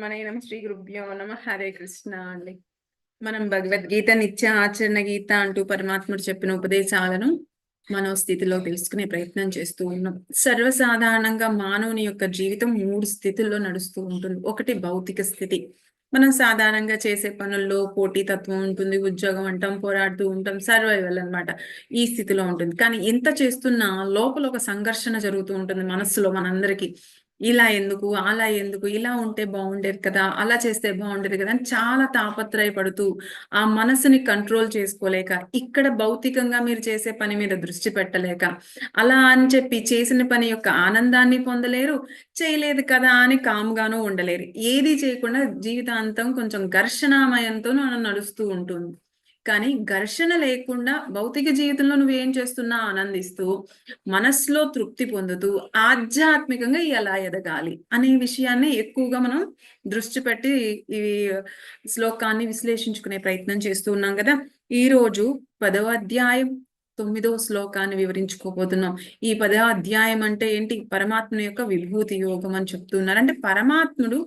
పరబ్రహ్మణే నమ శ్రీ గురుభ్యో నమ హరే కృష్ణ అండి. మనం భగవద్గీత నిత్య ఆచరణ గీత అంటూ పరమాత్ముడు చెప్పిన ఉపదేశాలను మనో స్థితిలో తెలుసుకునే ప్రయత్నం చేస్తూ ఉన్నాం. సర్వసాధారణంగా మానవుని యొక్క జీవితం మూడు స్థితుల్లో నడుస్తూ ఉంటుంది. ఒకటి భౌతిక స్థితి. మనం సాధారణంగా చేసే పనుల్లో పోటీ తత్వం ఉంటుంది ఉద్యోగం అంటాం పోరాడుతూ ఉంటాం సర్వైవల్ అన్నమాట. ఈ స్థితిలో ఉంటుంది. కానీ ఎంత చేస్తున్నా లోపల ఒక సంఘర్షణ జరుగుతూ ఉంటుంది మనస్సులో మనందరికీ. ఇలా ఎందుకు అలా ఎందుకు ఇలా ఉంటే బాగుండేది కదా అలా చేస్తే బాగుండేది కదా అని చాలా తాపత్రయపడుతూ ఆ మనసుని కంట్రోల్ చేసుకోలేక ఇక్కడ భౌతికంగా మీరు చేసే పని మీద దృష్టి పెట్టలేక అలా అని చెప్పి చేసిన పని యొక్క ఆనందాన్ని పొందలేరు చేయలేదు కదా అని కామ్గాను ఉండలేరు. ఏది చేయకుండా జీవితాంతం కొంచెం ఘర్షణామయంతో మనం నడుస్తూ ఉంటుంది. కానీ ఘర్షణ లేకుండా భౌతిక జీవితంలో నువ్వేం చేస్తున్నా ఆనందిస్తూ మనస్సులో తృప్తి పొందుతూ ఆధ్యాత్మికంగా ఎలా ఎదగాలి అనే విషయాన్ని ఎక్కువగా మనం దృష్టి పెట్టి ఈ శ్లోకాన్ని విశ్లేషించుకునే ప్రయత్నం చేస్తూ ఉన్నాం కదా. ఈ రోజు పదవ అధ్యాయం తొమ్మిదవ శ్లోకాన్ని వివరించుకోబోతున్నాం. ఈ పదవ అధ్యాయం అంటే ఏంటి? పరమాత్మ యొక్క విభూతి యోగం అని చెప్తున్నారు. అంటే పరమాత్ముడు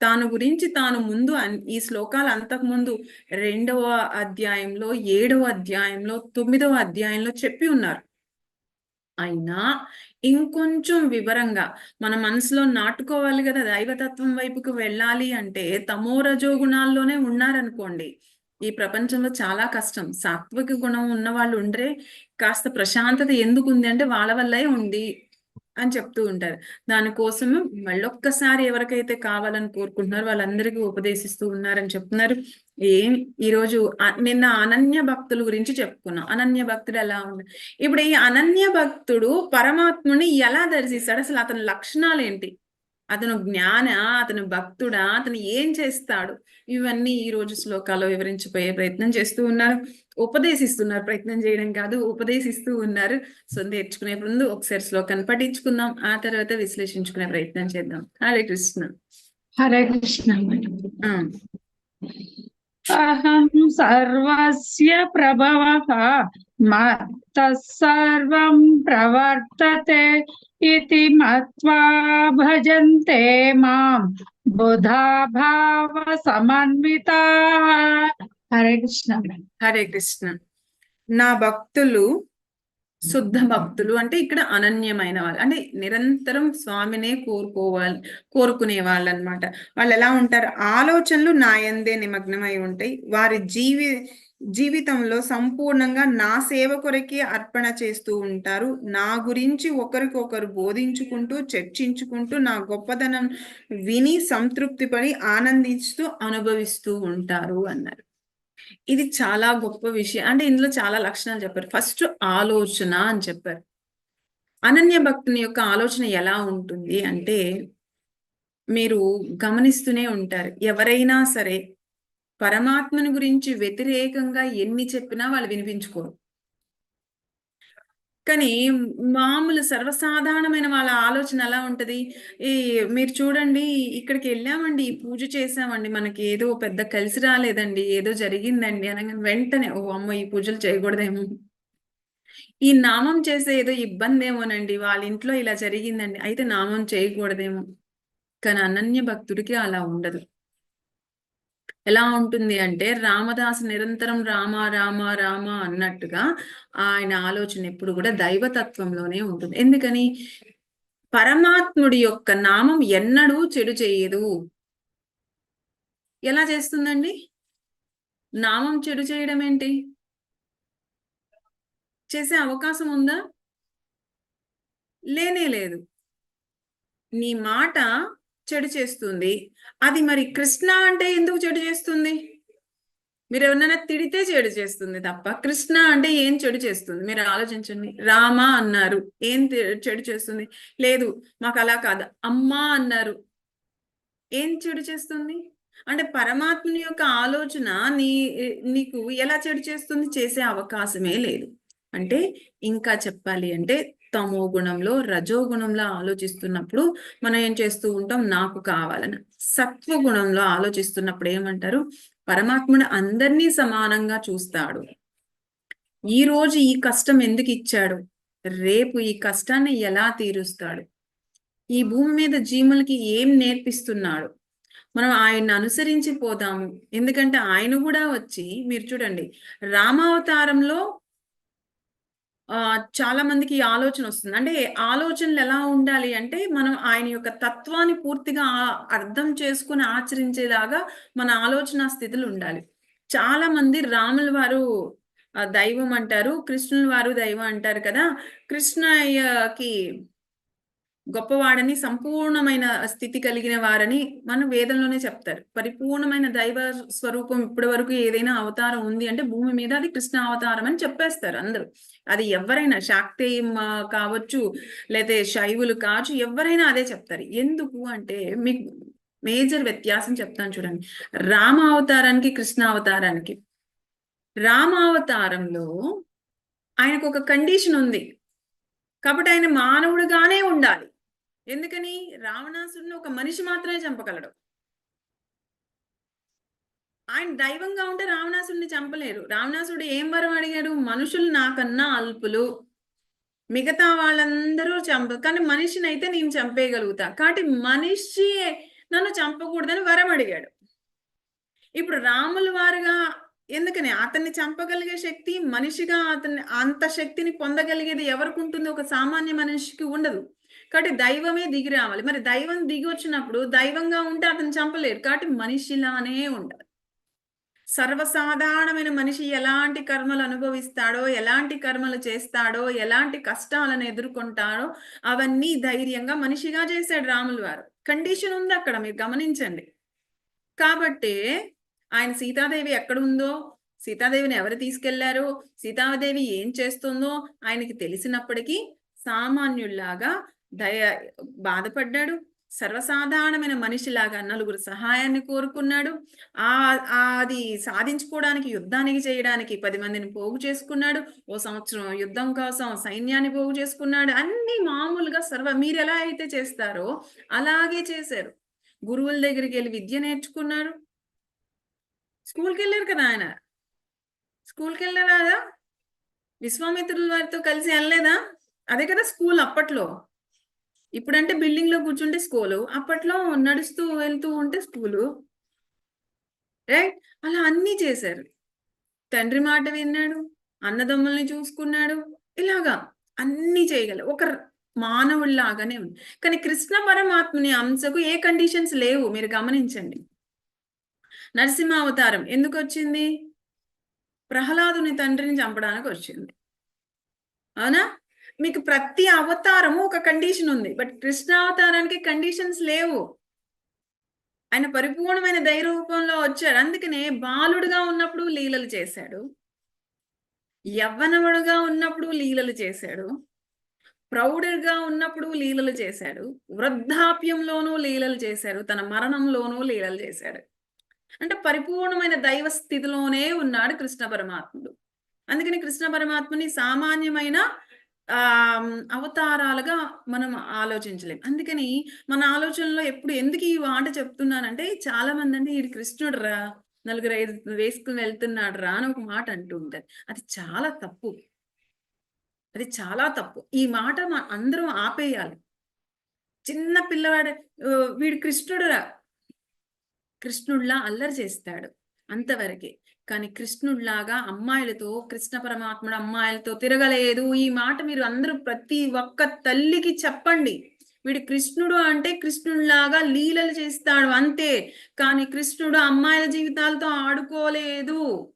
తాను గురించి తాను ముందు ఈ శ్లోకాలు అంతకు ముందు రెండవ అధ్యాయంలో ఏడవ అధ్యాయంలో తొమ్మిదవ అధ్యాయంలో చెప్పి ఉన్నారు. అయినా ఇంకొంచెం వివరంగా మన మనసులో నాటుకోవాలి కదా దైవతత్వం వైపుకు వెళ్ళాలి అంటే తమోరజో గుణాల్లోనే ఉన్నారనుకోండి ఈ ప్రపంచంలో చాలా కష్టం. సాత్విక గుణం ఉన్న వాళ్ళు ఉండే కాస్త ప్రశాంతత ఎందుకు ఉంది అంటే వాళ్ళ వల్లే ఉంది. అని చెప్తూ ఉంటారు. దానికోసం మళ్ళొక్కసారి ఎవరికైతే కావాలని కోరుకుంటున్నారో వాళ్ళందరికీ ఉపదేశిస్తూ ఉన్నారని చెప్తున్నారు. ఏం ఈరోజు నిన్న అనన్య భక్తుల గురించి చెప్పుకున్నాం. అనన్య భక్తుడు ఎలా ఉంది ఇప్పుడు ఈ అనన్య భక్తుడు పరమాత్ముని ఎలా దర్శిస్తాడు? అసలు అతని లక్షణాలు ఏంటి? అతను జ్ఞాన అతను భక్తుడా అతను ఏం చేస్తాడు? ఇవన్నీ ఈ రోజు శ్లోకాల్లో వివరించిపోయే ప్రయత్నం చేస్తూ ఉన్నారు. ఉపదేశిస్తున్నారు. ప్రయత్నం చేయడం కాదు ఉపదేశిస్తూ ఉన్నారు. సో నేర్చుకునే ముందు ఒకసారి శ్లోకాన్ని పఠించుకుందాం. ఆ తర్వాత విశ్లేషించుకునే ప్రయత్నం చేద్దాం. హరే కృష్ణ. హరే కృష్ణ. అహం సర్వస్య ప్రభవ సర్వం ప్రవర్తతే ఇది మత్వా భజంతే మాం బుధా భావ సమన్విత హరే కృష్ణ హరే కృష్ణ నా భక్తులు శుద్ధ భక్తులు అంటే ఇక్కడ అనన్యమైన వాళ్ళు అంటే నిరంతరం స్వామినే కోరుకోవాలి కోరుకునే వాళ్ళు అనమాట వాళ్ళు ఎలా ఉంటారు? ఆలోచనలు నాయందే నిమగ్నమై ఉంటాయి. వారి జీవి జీవితంలో సంపూర్ణంగా నా సేవ కొరకే అర్పణ చేస్తూ ఉంటారు. నా గురించి ఒకరికొకరు బోధించుకుంటూ చర్చించుకుంటూ నా గొప్పదనం విని సంతృప్తి పడి ఆనందిస్తూ అనుభవిస్తూ ఉంటారు అన్నారు. ఇది చాలా గొప్ప విషయం. అంటే ఇందులో చాలా లక్షణాలు చెప్పారు. ఫస్ట్ ఆలోచన అని చెప్పారు. అనన్య భక్తుని యొక్క ఆలోచన ఎలా ఉంటుంది అంటే మీరు గమనిస్తూనే ఉంటారు. ఎవరైనా సరే పరమాత్మని గురించి వ్యతిరేకంగా ఎన్ని చెప్పినా వాళ్ళు వినిపించుకోరు. కానీ మామూలు సర్వసాధారణమైన వాళ్ళ ఆలోచన ఎలా ఉంటది? ఈ మీరు చూడండి ఇక్కడికి వెళ్ళామండి పూజ చేసామండి మనకి ఏదో పెద్ద కలిసి రాలేదండి ఏదో జరిగిందండి అనగానే వెంటనే ఓ అమ్మ ఈ పూజలు చేయకూడదేమో. ఈ నామం చేసే ఏదో ఇబ్బంది ఏమోనండి వాళ్ళ ఇంట్లో ఇలా జరిగిందండి అయితే నామం చేయకూడదేమో. కానీ అనన్య భక్తుడికి అలా ఉండదు. ఎలా ఉంటుంది అంటే రామదాసు నిరంతరం రామ రామ రామ అన్నట్టుగా ఆయన ఆలోచన ఎప్పుడు కూడా దైవతత్వంలోనే ఉంటుంది. ఎందుకని? పరమాత్ముడి యొక్క నామం ఎన్నడూ చెడు చేయదు. ఎలా చేస్తుందండి? నామం చెడు చేయడం ఏంటి? చేసే అవకాశం ఉందా? లేనే లేదు. నీ మాట చెడు చేస్తుంది. అది మరి కృష్ణ అంటే ఎందుకు చెడు చేస్తుంది? మీరు ఎవరినైనా తిడితే చెడు చేస్తుంది తప్ప కృష్ణ అంటే ఏం చెడు చేస్తుంది? మీరు ఆలోచించండి. రామ అన్నారు ఏం చెడు చేస్తుంది? లేదు మాకు అలా కాదు. అమ్మ అన్నారు ఏం చెడు చేస్తుంది? అంటే పరమాత్మని యొక్క ఆలోచన నీ నీకు ఎలా చెడు చేస్తుంది? చేసే అవకాశమే లేదు. అంటే ఇంకా చెప్పాలి అంటే తమో గుణంలో రజోగుణంలో ఆలోచిస్తున్నప్పుడు మనం ఏం చేస్తూ ఉంటాం? నాకు కావాలని. సత్వ గుణంలో ఆలోచిస్తున్నప్పుడు ఏమంటారు? పరమాత్ముడు అందరినీ సమానంగా చూస్తాడు. ఈ రోజు ఈ కష్టం ఎందుకు ఇచ్చాడు? రేపు ఈ కష్టాన్ని ఎలా తీరుస్తాడు? ఈ భూమి మీద జీవులకి ఏం నేర్పిస్తున్నాడు? మనం ఆయన్ని అనుసరించి పోదాము ఎందుకంటే ఆయన కూడా వచ్చి మీరు చూడండి రామావతారంలో చాలా మందికి ఈ ఆలోచన వస్తుంది. అంటే ఆలోచనలు ఎలా ఉండాలి అంటే మనం ఆయన యొక్క తత్వాన్ని పూర్తిగా అర్థం చేసుకుని ఆచరించేలాగా మన ఆలోచన స్థితులు ఉండాలి. చాలా మంది రాముల వారు దైవం అంటారు కృష్ణుల వారు దైవం అంటారు కదా. కృష్ణయ్యకి గొప్పవాడని సంపూర్ణమైన స్థితి కలిగిన వారని మనం వేదంలోనే చెప్తారు. పరిపూర్ణమైన దైవ స్వరూపం ఇప్పటి వరకు ఏదైనా అవతారం ఉంది అంటే భూమి మీద అది కృష్ణ అవతారం అని చెప్పేస్తారు అందరూ. అది ఎవరైనా శాక్తేయం కావచ్చు లేదా శైవులు కావచ్చు ఎవరైనా అదే చెప్తారు. ఎందుకు అంటే మీకు మేజర్ వ్యత్యాసం చెప్తాను చూడండి. రామ అవతారానికి కృష్ణ అవతారానికి. రామ అవతారంలో ఆయనకు ఒక కండిషన్ ఉంది. కాబట్టి ఆయన మానవుడుగానే ఉండాలి. ఎందుకని? రావణాసుడిని ఒక మనిషి మాత్రమే చంపగలడు. ఆయన దైవంగా ఉంటే రావణాసుడిని చంపలేరు. రావణాసుడు ఏం వరం అడిగాడు? మనుషులు నాకన్నా అల్పులు. మిగతా వాళ్ళందరూ చంప కానీ మనిషిని అయితే నేను చంపేయగలుగుతా. కాబట్టి మనిషి నన్ను చంపకూడదని వరం అడిగాడు. ఇప్పుడు రాముల వారుగా ఎందుకని? అతన్ని చంపగలిగే శక్తి మనిషిగా అతన్ని అంత శక్తిని పొందగలిగేది ఎవరికి ఉంటుంది? ఒక సామాన్య మనిషికి ఉండదు. కాబట్టి దైవమే దిగి రావాలి. మరి దైవం దిగి వచ్చినప్పుడు దైవంగా ఉంటే అతను చంపలేరు కాబట్టి మనిషిలానే ఉండాలి. సర్వసాధారణమైన మనిషి ఎలాంటి కర్మలు అనుభవిస్తాడో ఎలాంటి కర్మలు చేస్తాడో ఎలాంటి కష్టాలను ఎదుర్కొంటాడో అవన్నీ ధైర్యంగా మనిషిగా చేశాడు రాములు వారు. కండిషన్ ఉంది అక్కడ మీరు గమనించండి. కాబట్టి ఆయన సీతాదేవి ఎక్కడ ఉందో సీతాదేవిని ఎవరు తీసుకెళ్ళారో సీతాదేవి ఏం చేస్తుందో ఆయనకి తెలిసినప్పటికీ సామాన్యుల్లాగా దయ బాధపడ్డాడు. సర్వసాధారణమైన మనిషిలాగా నలుగురు సహాయాన్ని కోరుకున్నాడు. ఆ అది సాధించుకోవడానికి యుద్ధానికి చేయడానికి పది మందిని పోగు చేసుకున్నాడు. ఓ సంవత్సరం యుద్ధం కోసం సైన్యాన్ని పోగు చేసుకున్నాడు. అన్ని మామూలుగా సర్వ మీరు ఎలా అయితే చేస్తారో అలాగే చేశారు. గురువుల దగ్గరికి వెళ్ళి విద్య నేర్చుకున్నారు స్కూల్కి వెళ్ళారు కదా ఆయన? స్కూల్కి వెళ్ళారా విశ్వామిత్రుల వారితో కలిసి వెళ్ళలేదా? అదే కదా స్కూల్ అప్పట్లో. ఇప్పుడంటే బిల్డింగ్లో కూర్చుంటే స్కూలు అప్పట్లో నడుస్తూ వెళ్తూ ఉంటే స్కూలు. రైట్? అలా అన్నీ చేశారు. తండ్రి మాట విన్నాడు అన్నదమ్ముల్ని చూసుకున్నాడు ఇలాగా అన్నీ చేయగల ఒక మానవుల్లాగానే ఉంది. కానీ కృష్ణ పరమాత్మని అంశకు ఏ కండిషన్స్ లేవు మీరు గమనించండి. నరసింహ అవతారం ఎందుకు వచ్చింది ప్రహ్లాదుని తండ్రిని చంపడానికి వచ్చింది అవునా? మీకు ప్రతి అవతారము ఒక కండిషన్ ఉంది. బట్ కృష్ణ అవతారానికి కండిషన్స్ లేవు. ఆయన పరిపూర్ణమైన దైరూపంలో వచ్చాడు. అందుకనే బాలుడుగా ఉన్నప్పుడు లీలలు చేశాడు. యవ్వనముడుగా ఉన్నప్పుడు లీలలు చేశాడు. ప్రౌఢుడుగా ఉన్నప్పుడు లీలలు చేశాడు. వృద్ధాప్యంలోనూ లీలలు చేశాడు. తన మరణంలోనూ లీలలు చేశాడు. అంటే పరిపూర్ణమైన దైవ స్థితిలోనే ఉన్నాడు కృష్ణ పరమాత్ముడు. అందుకని కృష్ణ పరమాత్మని సామాన్యమైన అవతారాలుగా మనం ఆలోచించలేం. అందుకని మన ఆలోచనలో ఎప్పుడు ఎందుకు ఈ మాట చెప్తున్నానంటే చాలా మంది అంటే ఈడు కృష్ణుడు రా నలుగురు ఐదు వేసుకుని వెళ్తున్నాడు రా అని ఒక మాట అంటూ ఉంటారు. అది చాలా తప్పు. అది చాలా తప్పు. ఈ మాట మా అందరం ఆపేయాలి. చిన్న పిల్లవాడు వీడు కృష్ణుడు రా. కృష్ణుడిలా అల్లరి చేస్తాడు అంతవరకే. కానీ కృష్ణుడిలాగా అమ్మాయిలతో కృష్ణ పరమాత్ముడు అమ్మాయిలతో తిరగలేదు. ఈ మాట మీరు అందరూ ప్రతి ఒక్క తల్లికి చెప్పండి. వీడు కృష్ణుడు అంటే కృష్ణుడిలాగా లీలలు చేస్తాడు అంతే. కానీ కృష్ణుడు అమ్మాయిల జీవితాలతో ఆడుకోలేదు.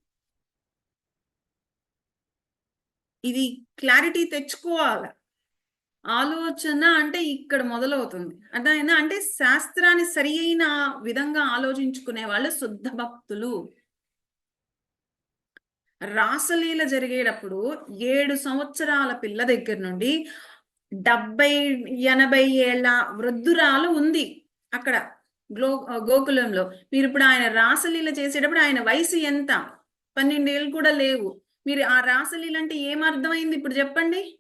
ఇది క్లారిటీ తెచ్చుకోవాలి. ఆలోచన అంటే ఇక్కడ మొదలవుతుంది. అర్థమైందా? అంటే శాస్త్రాన్ని సరి అయిన విధంగా ఆలోచించుకునే వాళ్ళు శుద్ధ భక్తులు. రాసలీల జరిగేటప్పుడు ఏడు సంవత్సరాల పిల్ల దగ్గర నుండి డెబ్బై ఎనభై ఏళ్ళ వృద్ధురాలు ఉంది అక్కడ గ్లో గోకులంలో. మీరు ఇప్పుడు ఆయన రాసలీల చేసేటప్పుడు ఆయన వయసు ఎంత? పన్నెండేళ్ళు కూడా లేవు. మీరు ఆ రాసలీల అంటే ఏమర్థమైంది ఇప్పుడు చెప్పండి?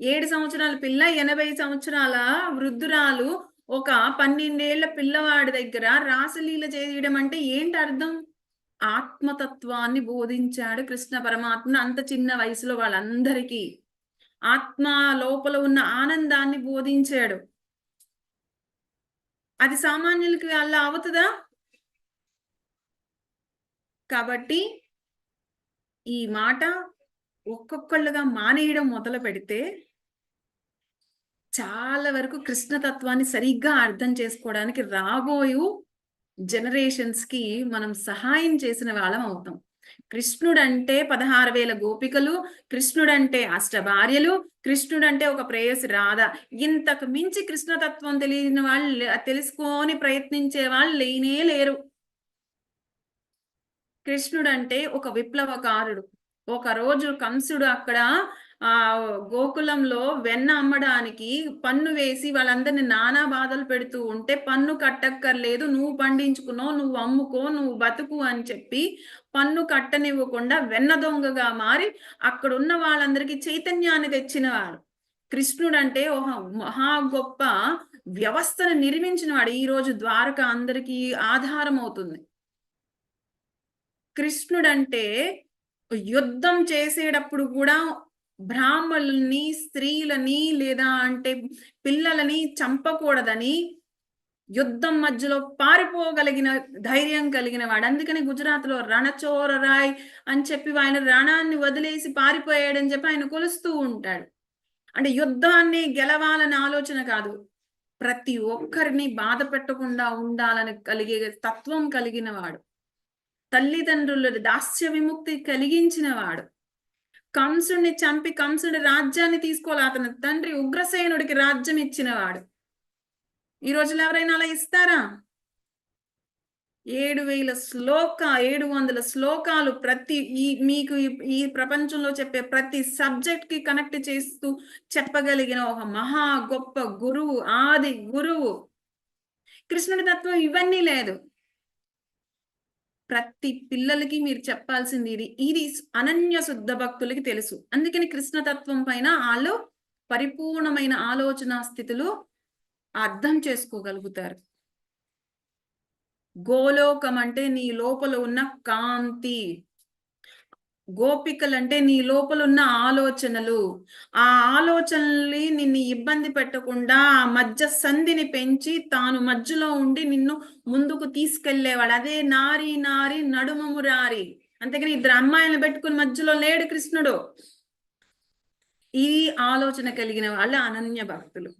ఏడు సంవత్సరాల పిల్ల ఎనభై సంవత్సరాల వృద్ధురాలు ఒక పన్నెండేళ్ళ పిల్లవాడి దగ్గర రాసలీల చేయడం అంటే ఏంటి అర్థం? ఆత్మతత్వాన్ని బోధించాడు కృష్ణ పరమాత్మ అంత చిన్న వయసులో వాళ్ళందరికీ. ఆత్మ లోపల ఉన్న ఆనందాన్ని బోధించాడు. అది సామాన్యులకి అలా అవుతుందా? కాబట్టి ఈ మాట ఒక్కొక్కళ్ళుగా మానేయడం మొదలు పెడితే చాలా వరకు కృష్ణతత్వాన్ని సరిగ్గా అర్థం చేసుకోవడానికి రాబోయు జనరేషన్స్కి మనం సహాయం చేసిన వాళ్ళం అవుతాం. కృష్ణుడంటే పదహారు వేల గోపికలు కృష్ణుడంటే అష్ట భార్యలు కృష్ణుడంటే ఒక ప్రేయసి రాధ. ఇంతకు మించి కృష్ణతత్వం తెలియని వాళ్ళు తెలుసుకొని ప్రయత్నించే వాళ్ళు లేనే లేరు. కృష్ణుడంటే ఒక విప్లవకారుడు. ఒక రోజు కంసుడు అక్కడ ఆ గోకులంలో వెన్న అమ్మడానికి పన్ను వేసి వాళ్ళందరిని నానా బాధలు పెడుతూ ఉంటే పన్ను కట్టక్కర్లేదు నువ్వు పండించుకున్నావు నువ్వు అమ్ముకో నువ్వు బతుకు అని చెప్పి పన్ను కట్టనివ్వకుండా వెన్న దొంగగా మారి అక్కడ ఉన్న వాళ్ళందరికీ చైతన్యాన్ని తెచ్చినవాడు కృష్ణుడు అంటే ఒక మహా గొప్ప వ్యవస్థను నిర్మించిన వాడు ద్వారక అందరికీ ఆధారం అవుతుంది. కృష్ణుడంటే యుద్ధం చేసేటప్పుడు కూడా బ్రాహ్మణుల్ని స్త్రీలని లేదా అంటే పిల్లలని చంపకూడదని యుద్ధం మధ్యలో పారిపోగలిగిన ధైర్యం కలిగిన వాడు. అందుకని గుజరాత్లో రణచోరరాయ్ అని చెప్పి ఆయన రణాన్ని వదిలేసి పారిపోయాడని చెప్పి ఆయన కొలుస్తూ ఉంటాడు. అంటే యుద్ధాన్ని గెలవాలని ఆలోచన కాదు. ప్రతి ఒక్కరిని బాధ పెట్టకుండా ఉండాలని కలిగే తత్వం కలిగిన వాడు. తల్లిదండ్రుల దాస్య విముక్తి కలిగించిన వాడు. కంసుడిని చంపి కంసుడి రాజ్యాన్ని తీసుకోవాలి అతని తండ్రి ఉగ్రసేనుడికి రాజ్యం ఇచ్చినవాడు. ఈ రోజులు ఎవరైనా అలా ఇస్తారా? ఏడు వేల శ్లోక ఏడు వందల శ్లోకాలు ప్రతి ఈ మీకు ఈ- ఈ ప్రపంచంలో చెప్పే ప్రతి సబ్జెక్ట్కి కనెక్ట్ చేస్తూ చెప్పగలిగిన ఒక మహా గొప్ప గురువు ఆది గురువు. కృష్ణుడి తత్వం ఇవన్నీ లేదు. ప్రతి పిల్లలకి మీరు చెప్పాల్సింది ఇది ఇది అనన్య శుద్ధ భక్తులకి తెలుసు. అందుకని కృష్ణతత్వం పైన వాళ్ళు పరిపూర్ణమైన ఆలోచన స్థితిలో అర్థం చేసుకోగలుగుతారు. గోలోకం అంటే నీ లోపల ఉన్న కాంతి. గోపికలు అంటే నీ లోపల ఉన్న ఆలోచనలు. ఆ ఆలోచనల్ని నిన్ను ఇబ్బంది పెట్టకుండా ఆ మధ్య సంధిని పెంచి తాను మధ్యలో ఉండి నిన్ను ముందుకు తీసుకెళ్ళేవాడు అదే నారి నారి నడుమము రారి అంతేగాని ఇద్దరు అమ్మాయిలను పెట్టుకుని మధ్యలో లేడు కృష్ణుడు. ఈ ఆలోచన కలిగిన వాళ్ళు అనన్య భక్తులు.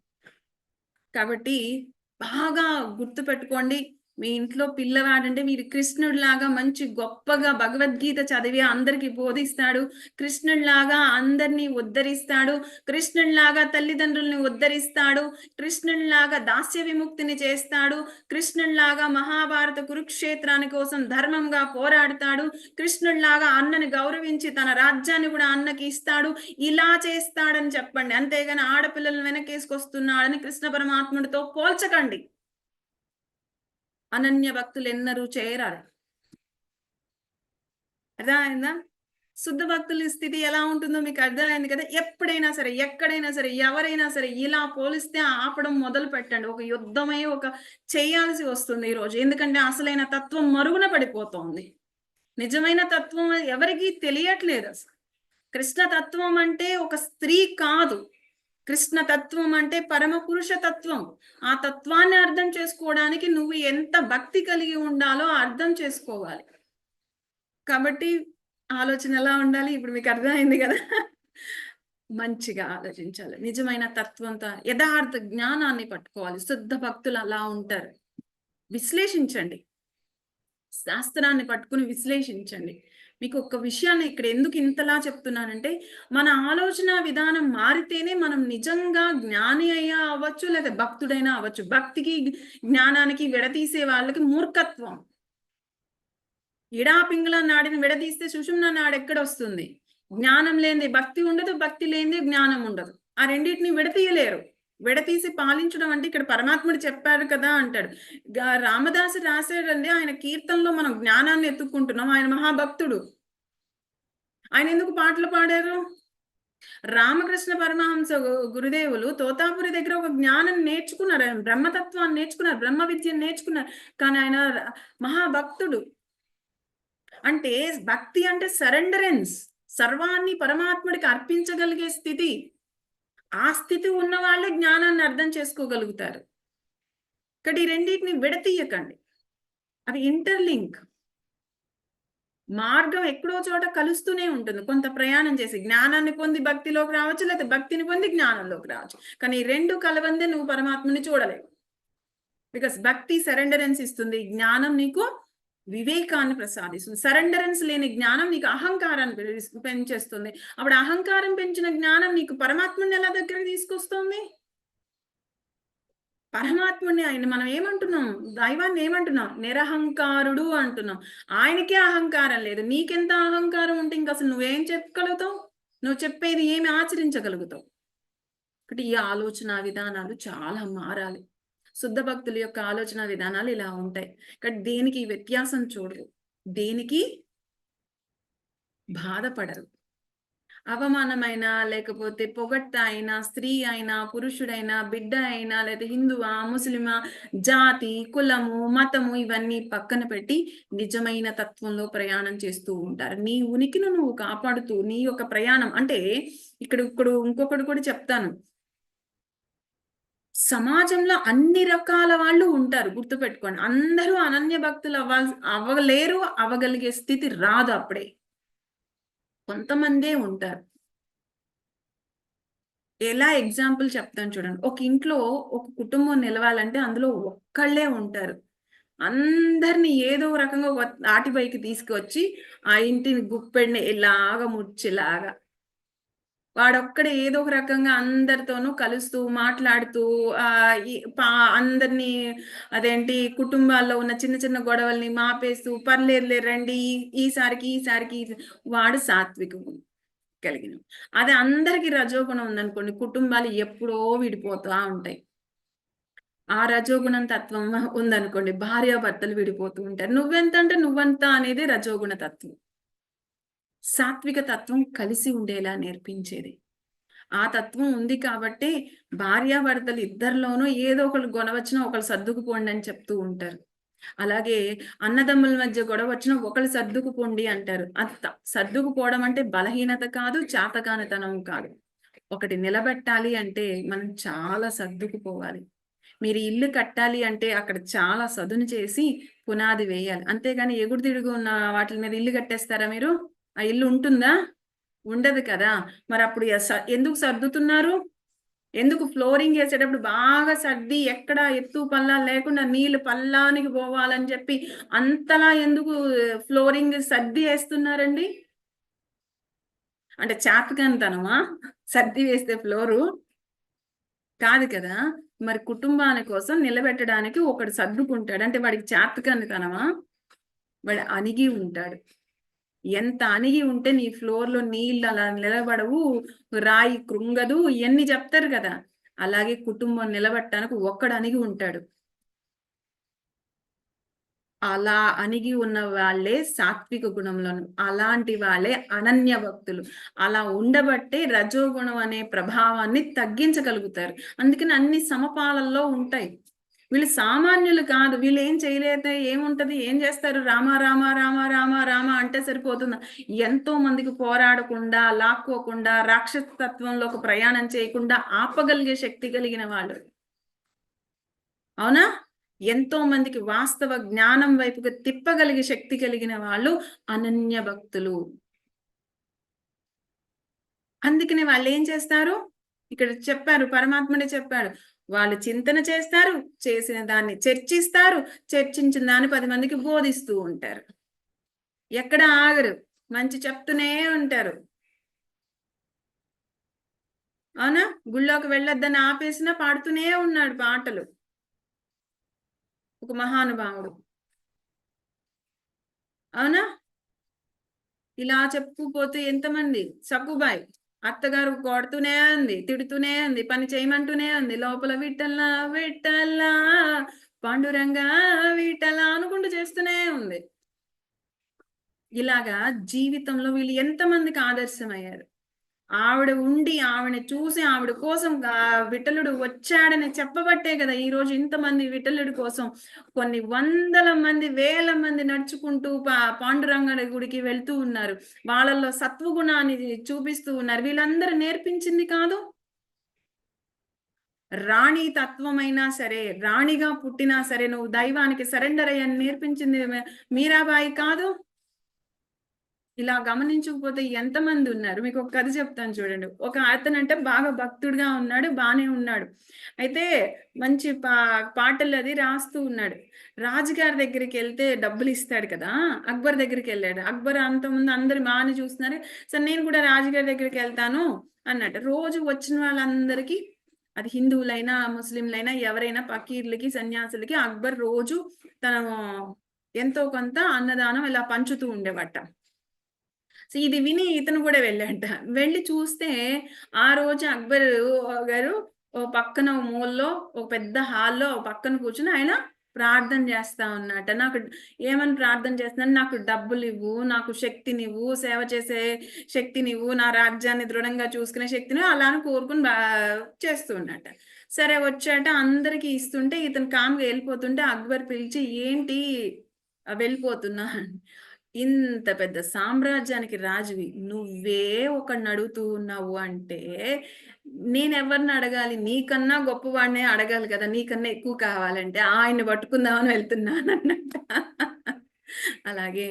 కాబట్టి బాగా గుర్తు పెట్టుకోండి మీ ఇంట్లో పిల్లవాడంటే మీరు కృష్ణుడిలాగా మంచి గొప్పగా భగవద్గీత చదివి అందరికి బోధిస్తాడు. కృష్ణుడిలాగా అందరినీ ఉద్ధరిస్తాడు. కృష్ణుడిలాగా తల్లిదండ్రుల్ని ఉద్ధరిస్తాడు. కృష్ణుడిలాగా దాస్య విముక్తిని చేస్తాడు. కృష్ణుడిలాగా మహాభారత కురుక్షేత్రాని కోసం ధర్మంగా పోరాడతాడు. కృష్ణుడిలాగా అన్నని గౌరవించి తన రాజ్యాన్ని కూడా అన్నకి ఇస్తాడు. ఇలా చేస్తాడని చెప్పండి. అంతేగాని ఆడపిల్లలను వెనకేసుకొస్తున్నాడని కృష్ణ పరమాత్ముడితో పోల్చకండి. అనన్య భక్తులు ఎన్నరూ చేరారు. అర్థమైందా? శుద్ధ భక్తుల స్థితి ఎలా ఉంటుందో మీకు అర్థమైంది కదా? ఎప్పుడైనా సరే ఎక్కడైనా సరే ఎవరైనా సరే ఇలా పోలిస్తే ఆపడం మొదలు పెట్టండి. ఒక యుద్ధమై ఒక చేయాల్సి వస్తుంది ఈ రోజు ఎందుకంటే అసలైన తత్వం మరుగున పడిపోతోంది. నిజమైన తత్వం ఎవరికీ తెలియట్లేదు అసలు. కృష్ణ తత్వం అంటే ఒక స్త్రీ కాదు. కృష్ణ తత్వం అంటే పరమ పురుష తత్వం. ఆ తత్వాన్ని అర్థం చేసుకోవడానికి నువ్వు ఎంత భక్తి కలిగి ఉండాలో అర్థం చేసుకోవాలి. కాబట్టి ఆలోచన ఎలా ఉండాలి? ఇప్పుడు మీకు అర్థమైంది కదా. మంచిగా ఆలోచించాలి. నిజమైన తత్వంతో యథార్థ జ్ఞానాన్ని పట్టుకోవాలి. శుద్ధ భక్తులు అలా ఉంటారు. విశ్లేషించండి. శాస్త్రాన్ని పట్టుకుని విశ్లేషించండి. మీకు ఒక విషయాన్ని ఇక్కడ ఎందుకు ఇంతలా చెప్తున్నానంటే మన ఆలోచన విధానం మారితేనే మనం నిజంగా జ్ఞాని అయ్యా అవ్వచ్చు లేదా భక్తుడైనా అవ్వచ్చు. భక్తికి జ్ఞానానికి విడతీసే వాళ్ళకి మూర్ఖత్వం. ఇడా నాడిని విడదీస్తే సుషుమ్న నాడు ఎక్కడ వస్తుంది జ్ఞానం లేనిది భక్తి ఉండదు భక్తి లేనిది జ్ఞానం ఉండదు. ఆ రెండింటిని విడతీయలేరు విడతీసి పాలించడం అంటే ఇక్కడ పరమాత్ముడు చెప్పారు కదా అంటాడు. రామదాసు రాశాడండి ఆయన కీర్తనలో మనం జ్ఞానాన్ని ఎత్తుక్కుంటున్నాం. ఆయన మహాభక్తుడు. ఆయన ఎందుకు పాటలు పాడారు? రామకృష్ణ పరమహంస గురుదేవులు తోతాపురి దగ్గర ఒక జ్ఞానం నేర్చుకున్నారు. ఆయన బ్రహ్మతత్వాన్ని నేర్చుకున్నారు బ్రహ్మ విద్యను నేర్చుకున్నారు. కానీ ఆయన మహాభక్తుడు. అంటే భక్తి అంటే సరెండరెన్స్ సర్వాన్ని పరమాత్ముడికి అర్పించగలిగే స్థితి. ఆ స్థితి ఉన్న వాళ్ళు జ్ఞానాన్ని అర్థం చేసుకోగలుగుతారు. ఇక్కడ ఈ రెండింటిని విడతీయకండి. అవి ఇంటర్లింక్. మార్గం ఎక్కడో చోట కలుస్తూనే ఉంటుంది. కొంత ప్రయాణం చేసి జ్ఞానాన్ని పొంది భక్తిలోకి రావచ్చు లేకపోతే భక్తిని పొంది జ్ఞానంలోకి రావచ్చు. కానీ ఈ రెండు కలవందే నువ్వు పరమాత్మని చూడలేవు. బికాస్ భక్తి సరెండరెన్స్ ఇస్తుంది. జ్ఞానం నీకు వివేకాన్ని ప్రసాదిస్తుంది. సరెండరెన్స్ లేని జ్ఞానం నీకు అహంకారాన్ని పెంచేస్తుంది. అప్పుడు అహంకారం పెంచిన జ్ఞానం నీకు పరమాత్మని ఎలా దగ్గరికి తీసుకొస్తుంది? పరమాత్ముడిని ఆయన మనం ఏమంటున్నాం? దైవాన్ని ఏమంటున్నాం? నిరహంకారుడు అంటున్నాం. ఆయనకే అహంకారం లేదు. నీకెంత అహంకారం ఉంటే ఇంక అసలు నువ్వేం చెప్పగలుగుతావు? నువ్వు చెప్పేది ఏమి ఆచరించగలుగుతావు? ఒకటి ఈ ఆలోచన విధానాలు చాలా మారాలి. శుద్ధ భక్తుల యొక్క ఆలోచన విధానాలు ఇలా ఉంటాయి. కానీ దేనికి వ్యత్యాసం చూడరు. దేనికి బాధపడరు. అవమానమైనా లేకపోతే పొగట్ట అయినా స్త్రీ అయినా పురుషుడైనా బిడ్డ అయినా లేదా హిందువా ముస్లిమా జాతి కులము మతము ఇవన్నీ పక్కన పెట్టి నిజమైన తత్వంలో ప్రయాణం చేస్తూ ఉంటారు. నీ ఉనికిను నువ్వు కాపాడుతూ నీ యొక్క ప్రయాణం అంటే ఇక్కడ ఇప్పుడు ఇంకొకటి కూడా చెప్తాను. సమాజంలో అన్ని రకాల వాళ్ళు ఉంటారు గుర్తుపెట్టుకోండి. అందరూ అనన్య భక్తులు అవ్వాల్సి అవ్వలేరు అవ్వగలిగే స్థితి రాదు అప్పుడే. కొంతమందే ఉంటారు. ఎలా ఎగ్జాంపుల్ చెప్తాను చూడండి. ఒక ఇంట్లో ఒక కుటుంబం నిలవాలంటే అందులో ఒక్కళ్ళే ఉంటారు. అందరిని ఏదో రకంగా ఆటిపైకి తీసుకొచ్చి ఆ ఇంటిని గుప్పెడిని ఇలాగా ముచ్చిలాగా వాడొక్కడే ఏదో ఒక రకంగా అందరితోనూ కలుస్తూ మాట్లాడుతూ ఆ పా అందరినీ అదేంటి కుటుంబాల్లో ఉన్న చిన్న చిన్న గొడవల్ని మాపేస్తూ పర్లేదులే రండి ఈసారికి ఈసారికి వాడు సాత్వికం కలిగిన. అది అందరికి రజోగుణం ఉందనుకోండి కుటుంబాలు ఎప్పుడో విడిపోతా ఉంటాయి. ఆ రజోగుణం తత్వం ఉందనుకోండి భార్యాభర్తలు విడిపోతూ ఉంటారు. నువ్వెంత అంటే నువ్వంత అనేది రజోగుణ తత్వం. సాత్విక తత్వం కలిసి ఉండేలా నేర్పించేది. ఆ తత్వం ఉంది కాబట్టి భార్యాభర్తలు ఇద్దరిలోనూ ఏదో ఒకరు గొడవచ్చినా ఒకరు సర్దుకుపోండి అని చెప్తూ ఉంటారు. అలాగే అన్నదమ్ముల మధ్య గొడవ వచ్చినా ఒకరు సర్దుకుపోండి అంటారు. అంత సర్దుకుపోవడం అంటే బలహీనత కాదు చాతకానితనం కాదు. ఒకటి నిలబెట్టాలి అంటే మనం చాలా సర్దుకుపోవాలి. మీరు ఇల్లు కట్టాలి అంటే అక్కడ చాలా సదును చేసి పునాది వేయాలి. అంతేగాని ఎగుడు తిడుగు ఉన్న వాటి మీద ఇల్లు కట్టేస్తారా మీరు? ఆ ఇల్లు ఉంటుందా? ఉండదు కదా. మరి అప్పుడు ఎందుకు సర్దుతున్నారు? ఎందుకు ఫ్లోరింగ్ వేసేటప్పుడు బాగా సర్ది ఎక్కడ ఎత్తు పల్లా లేకుండా నీళ్ళు పల్లానికి పోవాలని చెప్పి అంతలా ఎందుకు ఫ్లోరింగ్ సర్ది వేస్తున్నారండి? అంటే చేతకంతనమా సర్ది వేస్తే ఫ్లోరు? కాదు కదా. మరి కుటుంబాల కోసం నిలబెట్టడానికి ఒకడు సర్దుకుంటాడు. అంటే వాడికి చేతకనితనమా? వాడు అణిగి ఉంటాడు. ఎంత అణిగి ఉంటే నీ ఫ్లోర్లో నీళ్ళు అలా నిలబడవు రాయి కృంగదు ఇవన్నీ చెప్తారు కదా. అలాగే కుటుంబం నిలబట్టడానికి ఒక్కడు అణిగి ఉంటాడు. అలా అణిగి ఉన్న వాళ్ళే సాత్విక గుణంలో అలాంటి వాళ్ళే అనన్య భక్తులు. అలా ఉండబట్టే రజోగుణం అనే ప్రభావాన్ని తగ్గించగలుగుతారు. అందుకని అన్ని సమపాలల్లో ఉంటాయి. వీళ్ళు సామాన్యులు కాదు. వీళ్ళు ఏం చేయలేదే ఏముంటది ఏం చేస్తారు? రామ రామ రామ రామ రామ అంటే సరిపోతుందా? ఎంతో మందికి పోరాడకుండా లాక్కోకుండా రాక్షస తత్వంలోకి ప్రయాణం చేయకుండా ఆపగలిగే శక్తి కలిగిన వాళ్ళు. అవునా? ఎంతో మందికి వాస్తవ జ్ఞానం వైపుగా తిప్పగలిగే శక్తి కలిగిన వాళ్ళు అనన్య భక్తులు. అందుకని వాళ్ళు ఏం చేస్తారు? ఇక్కడ చెప్పారు పరమాత్మనే చెప్పాడు వాళ్ళు చింతన చేస్తారు చేసిన దాన్ని చర్చిస్తారు చర్చించిన దాన్ని పది మందికి బోధిస్తూ ఉంటారు. ఎక్కడ ఆగరు మంచి చెప్తూనే ఉంటారు. అవునా? గుళ్ళోకి వెళ్ళొద్దని ఆపేసినా పాడుతూనే ఉన్నాడు పాటలు. ఒక మహానుభావుడు. అవునా? ఇలా చెప్పుకుపోతే ఎంతమంది? సక్కుబాయి అత్తగారు కొడుతూనే ఉంది తిడుతూనే ఉంది పని చేయమంటూనే ఉంది లోపల విట్టల్లా విట్టల్లా పాండురంగా విట్టల్లా అనుకుంటూ చేస్తూనే ఉంది. ఇలాగా జీవితంలో వీళ్ళు ఎంతమందికి ఆదర్శమయ్యారు? ఆవిడ ఉండి ఆవిడ చూసి ఆవిడ కోసం విఠలుడు వచ్చాడని చెప్పబట్టే కదా ఈ రోజు ఇంతమంది విఠలుడి కోసం కొన్ని వందల మంది వేల మంది నడుచుకుంటూ పా పాండురంగడి గుడికి వెళ్తూ ఉన్నారు. వాళ్ళల్లో సత్వగుణాన్ని చూపిస్తూ ఉన్నారు. వీళ్ళందరూ నేర్పించింది కాదు? రాణి తత్వమైనా సరే రాణిగా పుట్టినా సరే నువ్వు దైవానికి సరెండర్ అయ్యని నేర్పించింది మీరాబాయి కాదు? ఇలా గమనించకపోతే ఎంతమంది ఉన్నారు? మీకు ఒక కథ చెప్తాను చూడండి. ఒక అతను అంటే బాగా భక్తుడిగా ఉన్నాడు బాగానే ఉన్నాడు. అయితే మంచి పా పాటలు అది రాస్తూ ఉన్నాడు. రాజుగారి దగ్గరికి వెళ్తే డబ్బులు ఇస్తాడు కదా? అక్బర్ దగ్గరికి వెళ్ళాడు. అక్బర్ అంతకుముందు అందరు బాగానే చూస్తున్నారు. సరే నేను కూడా రాజుగారి దగ్గరికి వెళ్తాను అన్నట్టు. రోజు వచ్చిన వాళ్ళందరికీ అది హిందువులైనా ముస్లింలైనా ఎవరైనా పకీర్లకి సన్యాసులకి అక్బర్ రోజు తను ఎంతో కొంత అన్నదానం ఇలా పంచుతూ ఉండేవట. సో ఇది విని ఇతను కూడా వెళ్ళాట వెళ్ళి చూస్తే ఆ రోజు అక్బర్ గారు ఓ పక్కన ఓ మూల్లో ఒక పెద్ద హాల్లో పక్కన కూర్చుని ఆయన ప్రార్థన చేస్తా ఉన్నట నాకు ఏమని ప్రార్థన చేస్తున్నాను నాకు డబ్బులు ఇవ్వు నాకు శక్తినివ్వు సేవ చేసే శక్తినివ్వు నా రాజ్యాన్ని దృఢంగా చూసుకునే శక్తిని అలా అని కోరుకుని బా చేస్తూ ఉన్నట సరే వచ్చాట. అందరికి ఇస్తుంటే ఇతను కామ్గా వెళ్ళిపోతుంటే అక్బర్ పిలిచి ఏంటి? వెళ్ళిపోతున్నా ఇంత పెద్ద సామ్రాజ్యానికి రాజువి. నువ్వే ఒకడిని అడుగుతూ ఉన్నావు అంటే నేను ఎవరిని అడగాలి? నీకన్నా గొప్పవాడినే అడగాలి కదా. నీకన్నా ఎక్కువ కావాలంటే ఆయన్ని పట్టుకుందామని వెళ్తున్నాను అన్నట్ట. అలాగే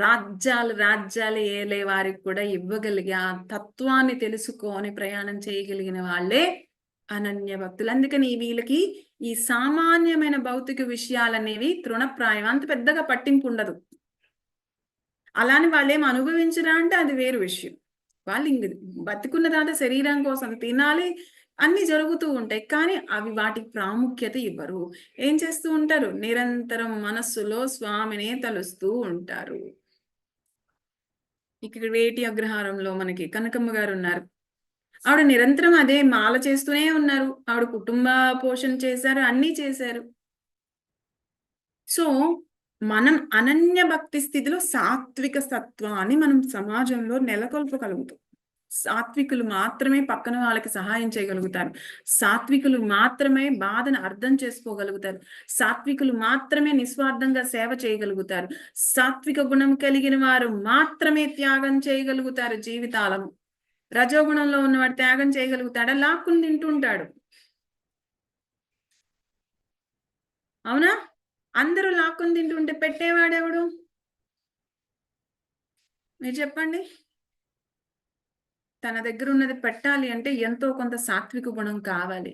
రాజ్యాలు రాజ్యాలు ఏలే వారికి కూడా ఇవ్వగలిగే ఆ తత్వాన్ని తెలుసుకొని ప్రయాణం చేయగలిగిన వాళ్ళే అనన్య భక్తులు. అందుకని వీళ్ళకి ఈ సామాన్యమైన భౌతిక విషయాలనేవి తృణప్రాయం అంత పెద్దగా పట్టింపు ఉండదు. అలాని వాళ్ళు ఏం అనుభవించరా అంటే అది వేరు విషయం. వాళ్ళు ఇంక బతికున్న తర్వాత శరీరం కోసం తినాలి అన్ని జరుగుతూ ఉంటాయి. కానీ అవి వాటికి ప్రాముఖ్యత ఇవ్వరు. ఏం చేస్తూ ఉంటారు? నిరంతరం మనస్సులో స్వామినే తలుస్తూ ఉంటారు. ఇక్కడ వేటి అగ్రహారంలో మనకి కనకమ్మ గారు ఉన్నారు. ఆవిడ నిరంతరం అదే మాల చేస్తూనే ఉన్నారు. ఆవిడ కుటుంబ పోషణ చేశారు అన్నీ చేశారు. సో మనం అనన్య భక్తి స్థితిలో సాత్విక సత్వాన్ని మనం సమాజంలో నెలకొల్పగలుగుతాం. సాత్వికులు మాత్రమే పక్కన వాళ్ళకి సహాయం చేయగలుగుతారు. సాత్వికులు మాత్రమే బాధను అర్థం చేసుకోగలుగుతారు. సాత్వికులు మాత్రమే నిస్వార్థంగా సేవ చేయగలుగుతారు. సాత్విక గుణం కలిగిన వారు మాత్రమే త్యాగం చేయగలుగుతారు జీవితాలను రజోగుణంలో ఉన్నవాడు త్యాగం చేయగలుగుతాడా? లాక్కుని తింటుంటాడు అవునా? అందరూ లాక్కుని తింటుంటే పెట్టేవాడెవడు? మీరు చెప్పండి. తన దగ్గర ఉన్నది పెట్టాలి అంటే ఎంతో కొంత సాత్విక గుణం కావాలి.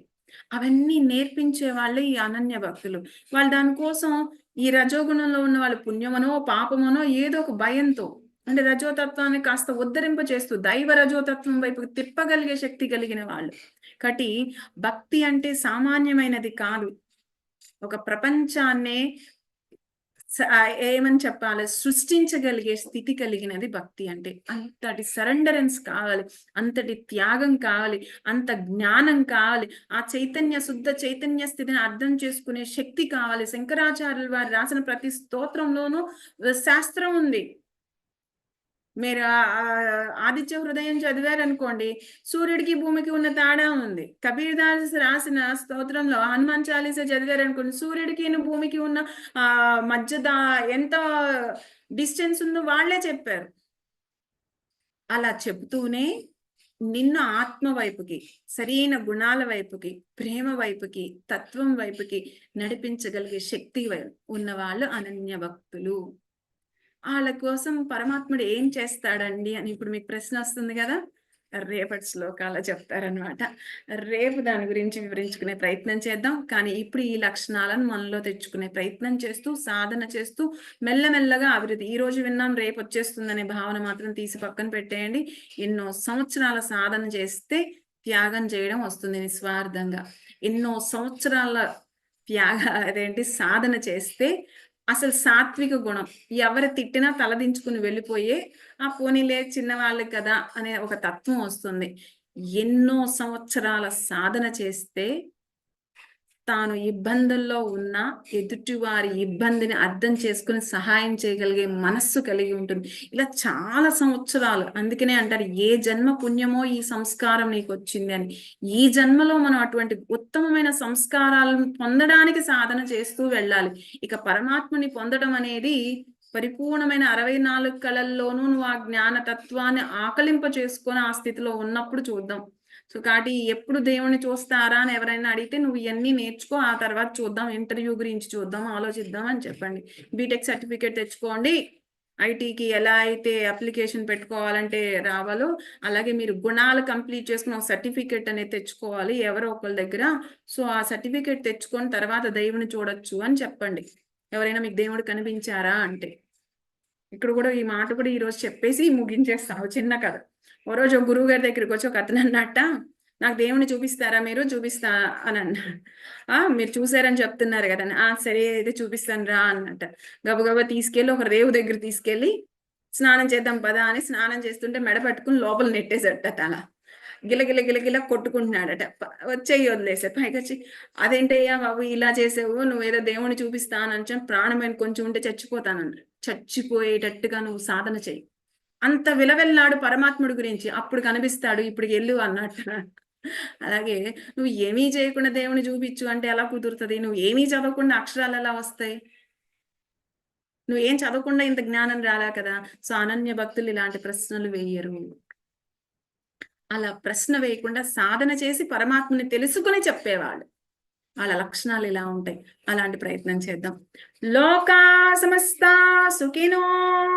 అవన్నీ నేర్పించే వాళ్ళే ఈ అనన్య భక్తులు. వాళ్ళు దానికోసం ఈ రజోగుణంలో ఉన్న వాళ్ళు పుణ్యమనో పాపమనో ఏదో ఒక భయంతో అంటే రజోతత్వాన్ని కాస్త ఉద్ధరింప చేస్తూ దైవ రజోతత్వం వైపు తిప్పగలిగే శక్తి కలిగిన వాళ్ళు. కాబట్టి భక్తి అంటే సామాన్యమైనది కాదు. ఒక ప్రపంచాన్నే ఏమని చెప్పాలి? సృష్టించగలిగే స్థితి కలిగినది భక్తి అంటే. అంతటి సరెండరెన్స్ కావాలి. అంతటి త్యాగం కావాలి. అంత జ్ఞానం కావాలి. ఆ చైతన్య శుద్ధ చైతన్య స్థితిని అర్థం చేసుకునే శక్తి కావాలి. శంకరాచార్యులు వారు రాసిన ప్రతి స్తోత్రంలోనూ శాస్త్రం ఉంది. మీరు ఆ- ఆదిత్య హృదయం చదివారనుకోండి సూర్యుడికి భూమికి ఉన్న తేడా ఉంది. కబీర్ దాస్ రాసిన స్తోత్రంలో హనుమాన్ చాలీస చదివారనుకోండి సూర్యుడికి భూమికి ఉన్న ఆ మధ్య ఎంత డిస్టెన్స్ ఉందో వాళ్ళే చెప్పారు. అలా చెబుతూనే నిన్ను ఆత్మ వైపుకి సరైన గుణాల వైపుకి ప్రేమ వైపుకి తత్వం వైపుకి నడిపించగలిగే శక్తి వై- ఉన్న వాళ్ళు అనన్య భక్తులు. వాళ్ళ కోసం పరమాత్ముడు ఏం చేస్తాడండి అని ఇప్పుడు మీకు ప్రశ్న వస్తుంది కదా? రేపటి శ్లోకాలు చెప్తారనమాట రేపు దాని గురించి వివరించుకునే ప్రయత్నం చేద్దాం. కానీ ఇప్పుడు ఈ లక్షణాలను మనలో తెచ్చుకునే ప్రయత్నం చేస్తూ సాధన చేస్తూ మెల్లమెల్లగా అభివృద్ధి. ఈ రోజు విన్నాం రేపు వచ్చేస్తుందనే భావన మాత్రం తీసి పక్కన పెట్టేయండి. ఎన్నో సంవత్సరాల సాధన చేస్తే త్యాగం చేయడం వస్తుంది నిస్వార్థంగా. ఎన్నో సంవత్సరాల త్యాగ అదేంటి సాధన చేస్తే అసలు సాత్విక గుణం. ఎవరు తిట్టినా తలదించుకుని వెళ్ళిపోయే ఆ పోనీలే చిన్నవాళ్ళు కదా అనే ఒక తత్వం వస్తుంది. ఎన్నో సంవత్సరాల సాధన చేస్తే తాను ఇబ్బందుల్లో ఉన్న ఎదుటివారి ఇబ్బందిని అర్థం చేసుకుని సహాయం చేయగలిగే మనస్సు కలిగి ఉంటుంది. ఇలా చాలా సంవత్సరాలు అందుకనే అంటారు ఏ జన్మ పుణ్యమో ఈ సంస్కారం నీకు వచ్చింది అని. ఈ జన్మలో మనం అటువంటి ఉత్తమమైన సంస్కారాలను పొందడానికి సాధన చేస్తూ వెళ్ళాలి. ఇక పరమాత్మని పొందడం అనేది పరిపూర్ణమైన అరవై నాలుగు కళల్లోనూ నువ్వు ఆ జ్ఞాన తత్వాన్ని ఆకలింప చేసుకొని ఆ స్థితిలో ఉన్నప్పుడు చూద్దాం. సో కాబట్టి ఎప్పుడు దేవుణ్ణి చూస్తారా అని ఎవరైనా అడిగితే నువ్వు ఇవన్నీ నేర్చుకో ఆ తర్వాత చూద్దాం ఇంటర్వ్యూ గురించి చూద్దాం ఆలోచిద్దాం అని చెప్పండి. బీటెక్ సర్టిఫికేట్ తెచ్చుకోండి. ఐటీకి ఎలా అయితే అప్లికేషన్ పెట్టుకోవాలంటే రావాలో అలాగే మీరు గుణాలు కంప్లీట్ చేసుకుని ఒక సర్టిఫికేట్ అనేది తెచ్చుకోవాలి ఎవరో ఒకరి దగ్గర. సో ఆ సర్టిఫికేట్ తెచ్చుకొని తర్వాత దేవుని చూడొచ్చు అని చెప్పండి. ఎవరైనా మీకు దేవుడు కనిపించారా అంటే. ఇక్కడ కూడా ఈ మాట కూడా ఈరోజు చెప్పేసి ముగించేస్తాం చిన్న కథ. ఓ రోజు గురువు గారి దగ్గరికి వచ్చి ఒక అతను అన్నట్ట నాకు దేవుని చూపిస్తారా మీరు? చూపిస్తా అని అన్నాడు ఆ మీరు చూసారని చెప్తున్నారు కదా అని, ఆ సరే అయితే చూపిస్తాను రా అన్నట్ట. గబగబా తీసుకెళ్ళి ఒక రేవు దగ్గర తీసుకెళ్ళి స్నానం చేద్దాం పదా అని స్నానం చేస్తుంటే మెడ పట్టుకుని లోపల నెట్టేసట తల. గిలగిల గిలగిల కొట్టుకుంటున్నాడట. వచ్చేయి వదిలేసే పైకి వచ్చి అదేంటయ్యా బాబు ఇలా చేసావు నువ్వేదో దేవుని చూపిస్తానని ప్రాణమైన కొంచెం ఉంటే చచ్చిపోతానన్నాడు చచ్చిపోయేటట్టుగా నువ్వు సాధన చెయ్యి. అంత విలవెల్లాడు పరమాత్ముడి గురించి. అప్పుడు కనిపిస్తాడు ఇప్పుడు ఎల్లు అన్నట్టు. అలాగే నువ్వు ఏమీ చేయకుండా దేవుని చూపించు అంటే ఎలా కుదురుతుంది? నువ్వు ఏమీ చదవకుండా అక్షరాలు ఎలా వస్తాయి? నువ్వు ఏం చదవకుండా ఇంత జ్ఞానం రాలా కదా? సో అనన్య భక్తులు ఇలాంటి ప్రశ్నలు వేయరు. అలా ప్రశ్న వేయకుండా సాధన చేసి పరమాత్మని తెలుసుకుని చెప్పేవాడు వాళ్ళ లక్షణాలు ఇలా ఉంటాయి? అలాంటి ప్రయత్నం చేద్దాం. లోకా సమస్త సుఖినో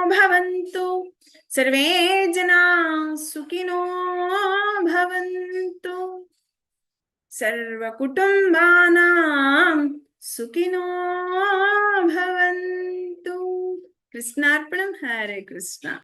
భవంతు. సర్వే జనా సుఖినో భవంతు. సర్వ కుటుంబానాం సుఖినో భవంతు. కృష్ణార్పణం. హరే కృష్ణ.